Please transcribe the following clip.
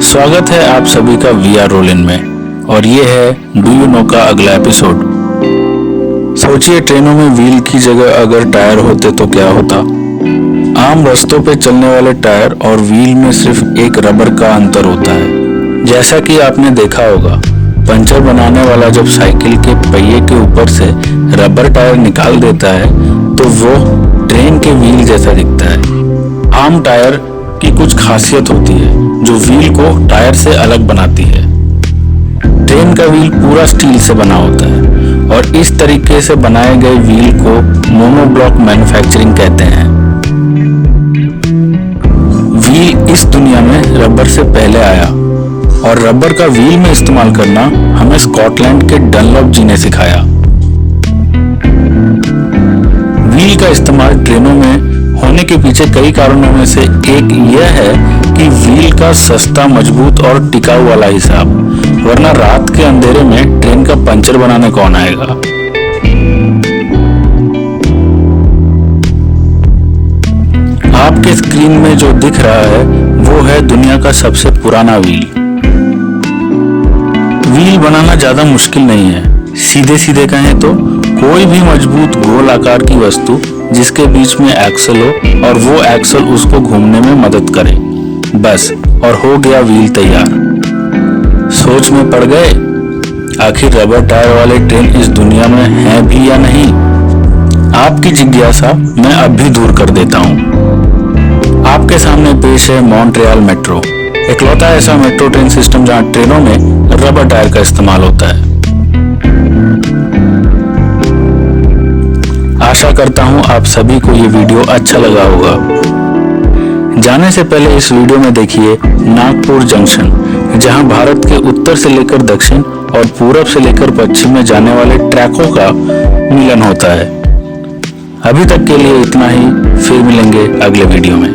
स्वागत है आप सभी का वी आर रोलिन में। और ये है डू यू नो का अगला एपिसोड सोचिए, ट्रेनों में व्हील की जगह अगर टायर होते तो क्या होता? आम रास्तों पे चलने वाले टायर और व्हील में सिर्फ़ एक रबर का अंतर होता है। जैसा कि आपने देखा होगा, पंचर बनाने वाला जब साइकिल के पहिए के ऊपर से रबर टायर निकाल देता है तो वो ट्रेन के व्हील जैसा दिखता है। आम टायर की कुछ खासियत होती है, जो व्हील को टायर से अलग बनाती है। ट्रेन का व्हील पूरा स्टील से बना होता है, और इस तरीके से बनाए गए व्हील को मोनोब्लॉक मैन्युफैक्चरिंग कहते हैं। व्हील इस दुनिया में रबर से पहले आया, और रबर का व्हील में इस्तेमाल करना हमें स्कॉटलैंड के डनलॉप जी ने सिखाया। व्हील का इस्तेमाल ट्रेनों में होने के पीछे कई कारणों में से एक यह है कि व्हील का सस्ता, मज़बूत और टिकाऊ वाला हिसाब। वरना रात के अंधेरे में ट्रेन का पंचर बनाने कौन आएगा? आपके स्क्रीन में जो दिख रहा है, वो है दुनिया का सबसे पुराना व्हील। व्हील बनाना ज़्यादा मुश्किल नहीं है। सीधे सीधे कहें तो कोई भी मज़बूत गोल आकार की वस्तु जिसके बीच में एक्सल हो और वो एक्सल उसको घूमने में मदद करे। बस, और हो गया व्हील तैयार। सोच में पड़ गए, आखिर रबर टायर वाले ट्रेन इस दुनिया में है भी या नहीं? आपकी जिज्ञासा मैं अब भी दूर कर देता हूँ। आपके सामने पेश है मॉन्ट्रियल मेट्रो इकलौता ऐसा मेट्रो ट्रेन सिस्टम जहाँ ट्रेनों में रबर टायर का इस्तेमाल होता है। आशा करता हूँ आप सभी को ये वीडियो अच्छा लगा होगा। जाने से पहले इस वीडियो में देखिए नागपुर जंक्शन, जहाँ भारत के उत्तर से लेकर दक्षिण और पूरब से लेकर पश्चिम में जाने वाले ट्रैकों का मिलन होता है। अभी तक के लिए इतना ही, फिर मिलेंगे अगले वीडियो में।